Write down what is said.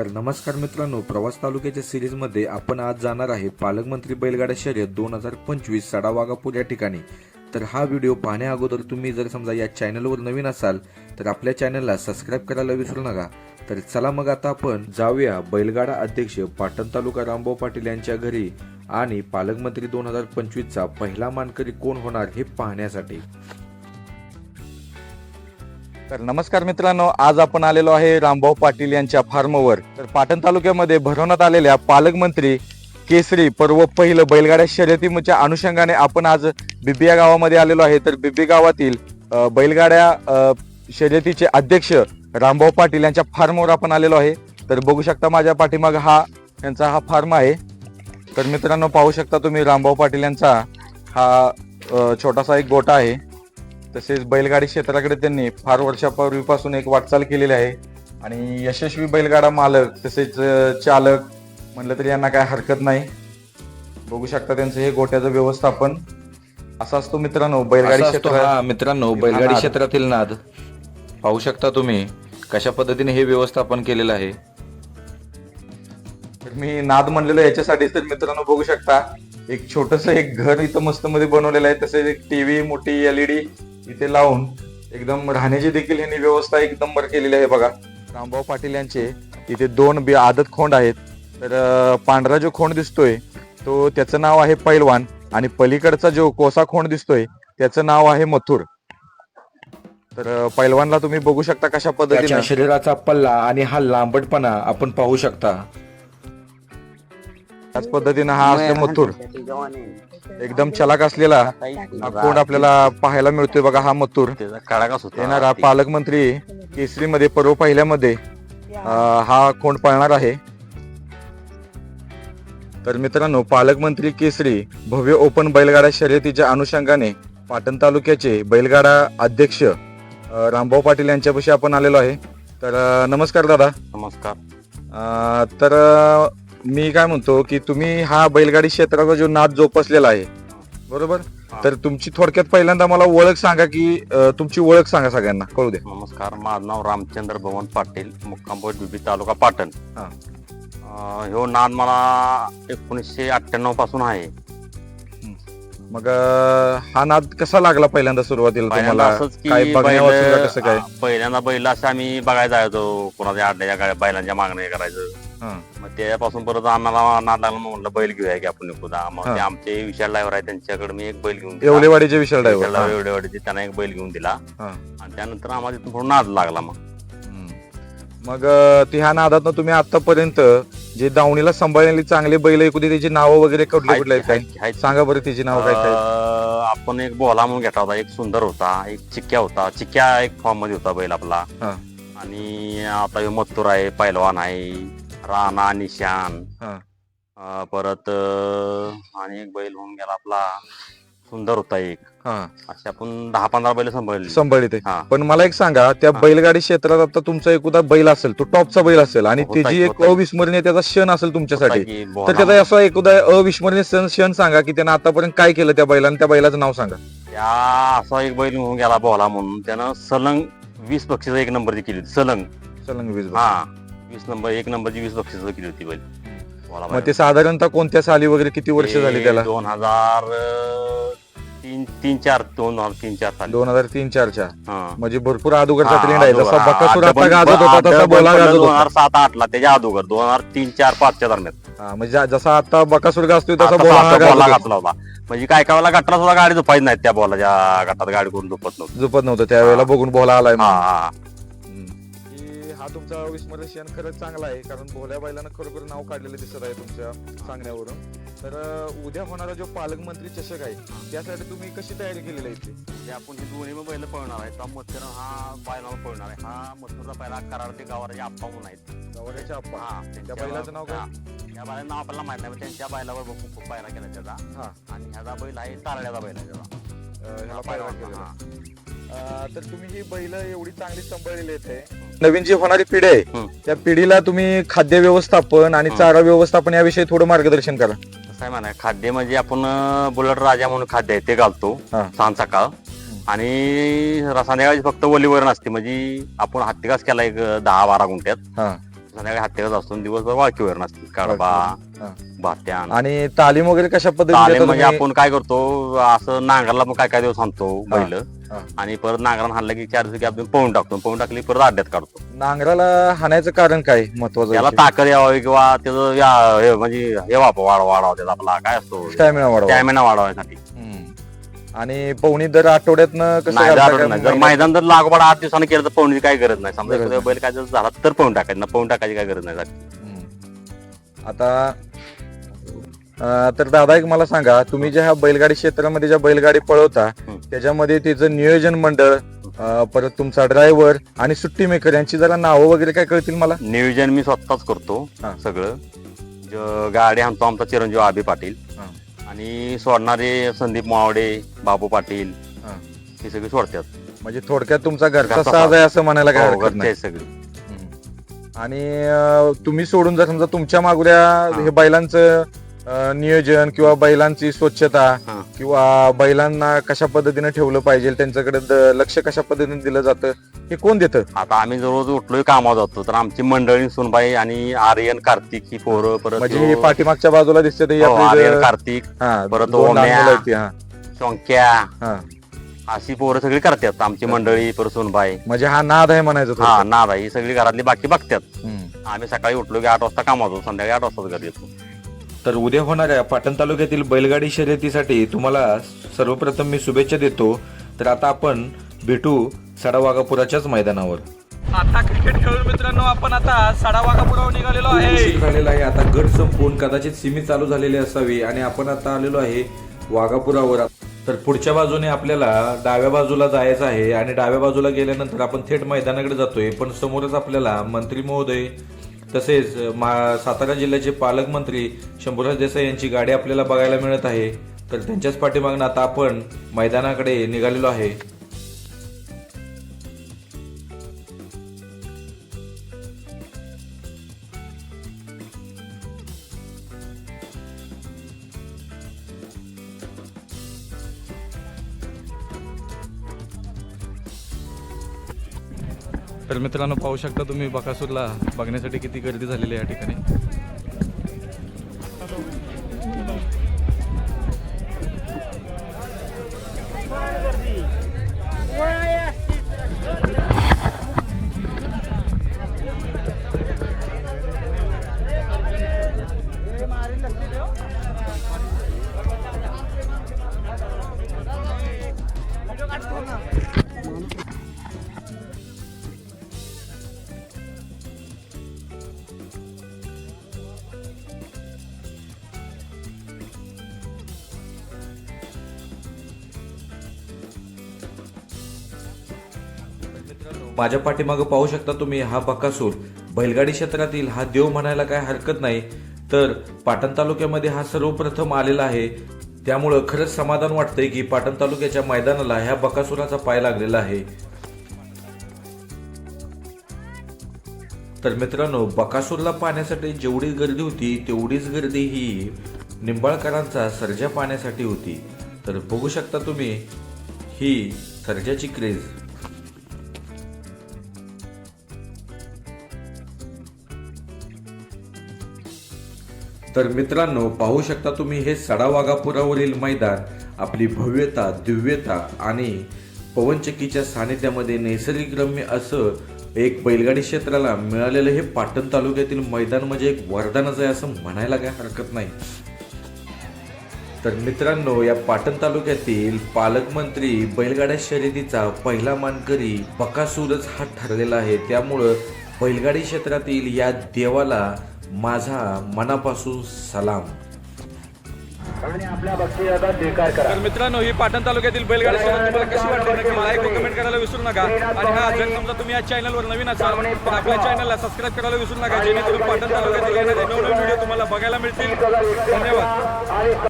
तर नमस्कार मित्रांनो प्रवास तालुक्याच्या सिरीजमध्ये आपण आज जाणार आहे पालकमंत्री बैलगाडा शर्यत दोन हजार पंचवीस सडावागापूर या ठिकाणी. तर हा व्हिडिओ पाहण्या अगोदर तुम्ही जर समजा या चॅनलवर नवीन असाल तर आपल्या चॅनलला सबस्क्राईब करायला विसरू नका. तर चला मग आता आपण जाऊया बैलगाडा अध्यक्ष पाटण तालुका रामभाऊ पाटील यांच्या घरी आणि पालकमंत्री दोन हजार पंचवीसचा पहिला मानकरी कोण होणार हे पाहण्यासाठी. तर नमस्कार मित्रांनो आज आपण आलेलो आहे रामभाऊ पाटील यांच्या फार्मवर. तर पाटण तालुक्यामध्ये भरवण्यात आलेल्या पालकमंत्री केसरी पर्व पहिलं बैलगाड्या शर्यतीच्या अनुषंगाने आपण आज बिबिया गावामध्ये आलेलो आहे. तर बिबी गावातील बैलगाड्या शर्यतीचे अध्यक्ष रामभाऊ पाटील यांच्या फार्मवर आपण आलेलो आहे. तर बघू शकता माझ्या पाठीमाग हा यांचा हा फार्म आहे. तर मित्रांनो पाहू शकता तुम्ही रामभाऊ पाटील यांचा हा छोटासा एक गोटा आहे. तसेच बैलगाडी क्षेत्राकडे त्यांनी फार वर्षापूर्वीपासून एक वाटचाल केलेली आहे. आणि यशस्वी बैलगाडा मालक तसेच चालक म्हणलं तरी यांना काय हरकत नाही. बघू शकता त्यांचं हे गोट्याचं व्यवस्थापन. असं असतो मित्रांनो बैलगाडी हा मित्रांनो बैलगाडी. क्षेत्रातील नाद. पाहू शकता तुम्ही कशा पद्धतीने हे व्यवस्थापन केलेलं आहे. तर मी नाद म्हणलेलो याच्यासाठीच तर मित्रांनो बघू शकता एक छोटस एक घर इथं मस्त मध्ये बनवलेलं आहे. तसेच एक टीव्ही मोठी एलईडी इथे लावून एकदम राहण्याची देखील यांनी व्यवस्था एक नंबर केलेली आहे बघा. रामभाऊ पाटील यांचे इथे दोन बे आदत खोंड आहेत. तर पांढरा जो खोंड दिसतोय तो त्याचं नाव आहे पैलवान आणि पलीकडचा जो कोसा खोंड दिसतोय त्याचं नाव आहे मथुर. तर पैलवानला तुम्ही बघू शकता कशा पद्धतीने. शरीराचा पल्ला आणि हा लांबटपणा आपण पाहू शकता. त्याच पद्धतीने हा असतो मथुर. एकदम चलाक असलेला हा कोंड आपल्याला पाहायला मिळतोय बघा हा मथुर. येणारा पालकमंत्री केसरीमध्ये पर्व पहिल्यामध्ये हा कोंड पळणार आहे. तर मित्रांनो पालकमंत्री केसरी भव्य ओपन बैलगाडा शर्यतीच्या अनुषंगाने पाटण तालुक्याचे बैलगाडा अध्यक्ष रामभाऊ पाटील यांच्यापाशी आपण आलेलो आहे. तर नमस्कार दादा. नमस्कार. अं, तर मी काय म्हणतो की तुम्ही हा बैलगाडी क्षेत्राचा जो नाद जोपासलेला आहे बरोबर. तर तुमची थोडक्यात पहिल्यांदा मला ओळख सांगा की अं, तुमची ओळख सांगा सगळ्यांना. कळू दे नमस्कार माझं नाव रामचंद्र भवन पाटील मुक्कामपोट बिबी तालुका पाटण. हा. अं, ह्यो नाद मला एकोणीसशे अठ्ठ्याण्णवपासून आहे. मग अं, हा नाद कसा लागला पहिल्यांदा सुरुवातीला पहिल्यांदा तुम्हाला असंच की काय बघण्यापासून का बैल- कसं काय? पहिल्यांदा बैल असं आम्ही बघायला जायचो कोणाच्या गाड्या बैलांच्या मागण्या करायचं. मग त्यापासून परत आम्हाला मग म्हणलं बैल घेऊया की आपण एकदा मग. ते आमचे विशाल ड्रायव्हर आहे त्यांच्याकडे मी एक बैल घेऊन दिला. येवलेवाडीचे विशाल विशाल ड्रायव्हर एवढेवाडीचे त्यांना एक बैल घेऊन दिला. हा. आणि त्यानंतर आम्हाला तिथून थोडं नाद लागला मग. मग अं, ते ह्या नादात तुम्ही आतापर्यंत जे दावणीला सांभाळलेली चांगले बैल एकूण त्याची नावं वगैरे कुठले कुठले आहेत काय आहेत- आहेत- सांगा बरं त्याची नाव काय काय अं, आपण एक बोला म्हणून घेतला होता एक सुंदर होता एक चिक्क्या होता. चिक्क्या एक फॉर्ममध्ये होता बैल आपला. हा. आणि आता मत्तूर आहे पैलवान आहे. राणा निशान हा. अं, परत अं, आणि एक बैल होऊन गेला आपला सुंदर होता एक. हा. असे आपण दहा पंधरा बैल सांभाळली. सांभाळले ते. हा. पण मला एक सांगा त्या हा. बैलगाडी क्षेत्रात आता तुमचा एखादा बैल असेल तो टॉपचा बैल असेल आणि होता त्याची की, एक होता की. अविस्मरणीय त्याचा क्षण असेल तुमच्यासाठी तर त्याचा असा एखादा अविस्मरणीय क्षण क्षण सांगा की त्यानं आतापर्यंत काय केलं त्या बैलानं त्या बैलाचं नाव सांगा. त्या असा एक बैल होऊन गेला बोला म्हणून. त्यानं सलंग वीस बक्षीस एक नंबरची केली सलंग. सलंग वीज हा. वीस नंबर एक नंबरची वीस बक्षीस केली होती बैल बोला मग ते साधारणतः कोणत्या साली वगैरे किती वर्ष झाली त्याला? दोन हजार तीन तीन चार दोन हजार तीन चार साली. दोन हजार तीन चारच्या हा. म्हणजे भरपूर अगोदरचा हा, ट्रेंड आहे. जसा अगोदर, बकासूर आता गाजत होता तसा बोला गाजत दोन होता हजार सात आठला त्याच्या अगोदर दोन हजार तीन चार पाचच्या दरम्यान. हा, म्हणजे जसा आता बकासूर गाजतोय तसा आता बोला सातचा गाजत बॉलला होता. घातला होता. म्हणजे काय काय वेळेला गटाला सुद्धा गाडी झोपायची नाही त्या बॉलाच्या गटात गाडी करून झोपत नव्हती. झोपत नव्हतं. त्यावेळेला बघून बोला आलाय हा हा. हा तुमचा अविस्मरणीय क्षण खरंच चांगला आहे कारण भोल्या बैलानं खरोखर नाव काढलेलं दिसत आहे तुमच्या सांगण्यावरून. तर उद्या होणारा जो पालकमंत्री चषक आहे त्यासाठी तुम्ही कशी तयारी केलेली आहे इथे? म्हणजे आपण हे दोन्ही मग बैल पळणार आहे मथुर हा पायनावर पळणार आहे. हा मथुरचा पहिला करार ते गावाचे आप्पा म्हणून आहेत. गवाऱ्याच्या आप्पा? हा त्या बैलाचं नाव काय? त्या बैलाचं नाव आपल्याला माहीत नाही पण त्यांच्या बैलावर बघून खूप पायरा केला त्याचा. हा. आणि ह्याचा बैल आहे तारड्याचा बैल आहे त्याचा. अं, ह्याला पायरा पहिलवान, केलेला. हा. अं, तर तुम्ही ही बैल एवढी चांगली सांभाळलेली आहेत नवीन जी होणारी पिढी आहे. त्या पिढीला तुम्ही खाद्य व्यवस्थापन आणि. चारा व्यवस्थापन याविषयी थोडं मार्गदर्शन करा कसं आहे म्हणा खाद्य म्हणजे आपण अं, बुलट राजा म्हणून खाद्य आहे ते घालतो हा. सांज सकाळ आणि संध्याकाळची फक्त ओलीवरण असते म्हणजे आपण हत्तीकास केला एक अं, दहा बारा गुंठ्यात हा संध्याकाळी हत्यारच असतो आणि दिवसभर वाळकीवर नसते कडबा हा. भात्यान आणि तालीम वगैरे कशा पद्धतीने तालीम म्हणजे? आपण काय करतो असं नांगरला पण काय काय दिवस आणतो बैल हा. आणि परत नांगरान हाणलं की चार दिवशी आपण पळून टाकतो. पळून टाकली परत अड्ड्यात काढतो. नांगराला हाणायचं कारण काय? महत्वाचं त्याला ताकद यावी किंवा त्याचं या- हे म्हणजे हे वापर वाढ वाढावा त्याचा आपला काय असतो? स्टॅमिना वाढवा. स्टॅमिना वाढवण्यासाठी हम्म. आणि पवनी दर आठवड्यातनं कसं नाही घालता जरूर काय? नाही. जर मैदान जर लागोपाठ आठ दिवसांनी केलं तर पळण्याची काही गरज नाही. समजा गरज एखाद्या बैल काय जर झाला तर पळून टाकायचं ना पळून टाकायची काही गरज नाही. हम्म. आता तर दादा एक मला सांगा तुम्ही ज्या ह्या बैलगाडी क्षेत्रामध्ये ज्या बैलगाडी पळवता. त्याच्यामध्ये त्याचं नियोजन मंडळ परत तुमचा ड्रायव्हर आणि सुट्टी मेकर यांची जरा नावं वगैरे काय कळतील मला नियोजन मी स्वतःच करतो. सगळं ज- गाडी आणतो आमचा चिरंजीव आबी पाटील हा. आणि सोडणारे संदीप मावडे बाबू पाटील हा. हे सगळे सोडतात म्हणजे थोडक्यात तुमचा घरचा घरचा साज आहे असं म्हणायला काय हो, हरकत घरचे नाही आहेत सगळे हम्म. आणि अं, तुम्ही सोडून जर समजा तुमच्या मागुऱ्या हे बैलांचं अं, नियोजन किंवा बैलांची स्वच्छता हा. किंवा बैलांना कशा पद्धतीने ठेवलं पाहिजे त्यांच्याकडे द- लक्ष कशा पद्धतीने दिलं जातं हे कोण देतं आता आम्ही जर रोज उठलोय कामावर जातो तर आमची मंडळी सुनबाई आणि आर्यन कार्तिक ही पोरं परत म्हणजे हे पाठीमागच्या बाजूला दिसते ते हो, आपली आर्यन ज- कार्तिक हा, परत दोन लहान ओम्या. मुलं आहेत ती, हा, शोंक्या हा. अशी पोरं सगळी करतात आमची मंडळी परत सुनबाई म्हणजे हा नाद आहे म्हणायचं हा थोडक्यात. नाद आहे ही सगळी घरातली बाकी बघतात हम्म. आम्ही सकाळी उठलो की आठ वाजता कामावर जातो संध्याकाळी आठ वाजता घरी येतो तर उद्या होणाऱ्या पाटण तालुक्यातील बैलगाडी शर्यतीसाठी तुम्हाला सर्वप्रथम मी शुभेच्छा देतो. तर आता आपण भेटू सडा वाघापुराच्याच मैदानावर. आता क्रिकेट खेळून मित्रांनो आपण आता साडा वाघापुरावर निघालेलो आहे. झालेला आहे. आता गट संपवून कदाचित सिमी चालू झालेली असावी आणि आपण आता आलेलो आहे वाघापुरावर. तर पुढच्या बाजूने आपल्याला डाव्या बाजूला जायचं आहे आणि डाव्या बाजूला गेल्यानंतर आपण थेट मैदानाकडे जातोय. पण समोरच आपल्याला मंत्री महोदय तसेच मा सातारा जिल्ह्याचे पालकमंत्री शंभूराज देसाई यांची गाडी आपल्याला बघायला मिळत आहे. तर त्यांच्याच पाठीमागनं आता आपण मैदानाकडे निघालेलो आहे. तर मित्रांनो पाहू शकता तुम्ही बकासूरला बघण्यासाठी किती गर्दी झालेली आहे या ठिकाणी. माझ्या पाठीमागं पाहू शकता तुम्ही हा बकासूर. बैलगाडी क्षेत्रातील हा देव म्हणायला काय हरकत नाही. तर पाटण तालुक्यामध्ये हा सर्वप्रथम आलेला आहे. त्यामुळं खरंच समाधान वाटतंय की पाटण तालुक्याच्या मैदानाला ह्या बकासुराचा पाय लागलेला आहे. तर मित्रांनो बकासूरला पाण्यासाठी जेवढी गर्दी होती तेवढीच गर्दी ही निंबाळकरांचा सर्जा पाण्यासाठी होती. तर बघू शकता तुम्ही ही सर्जाची क्रेज. तर मित्रांनो पाहू शकता तुम्ही हे सडा वाघापुरावरील मैदान आपली भव्यता दिव्यता आणि पवनचक्कीच्या सानिध्यामध्ये नैसर्गिकरम्य असं एक बैलगाडी क्षेत्राला मिळालेलं हे पाटण तालुक्यातील मैदान म्हणजे एक वरदानच आहे असं म्हणायला काय हरकत नाही. तर मित्रांनो या पाटण तालुक्यातील पालकमंत्री बैलगाड्या शर्यतीचा पहिला मानकरी बकासूरच हा ठरलेला आहे. त्यामुळं बैलगाडी क्षेत्रातील या देवाला माझा मनापासून सलाम. तर मित्रांनो ही पाटण तालुक्यातील बैलगाडी शर्यत तुम्हाला कशी वाटली? नक्की मला एक कमेंट करायला विसरू नका. आणि हा जर समजा तुम्ही या चॅनलवर नवीन असाल तर आपल्या चॅनलला सबस्क्राईब करायला विसरू नका. जेणेकरून पाटण तालुक्यातील नवनवीन व्हिडिओ तुम्हाला बघायला मिळतील. धन्यवाद.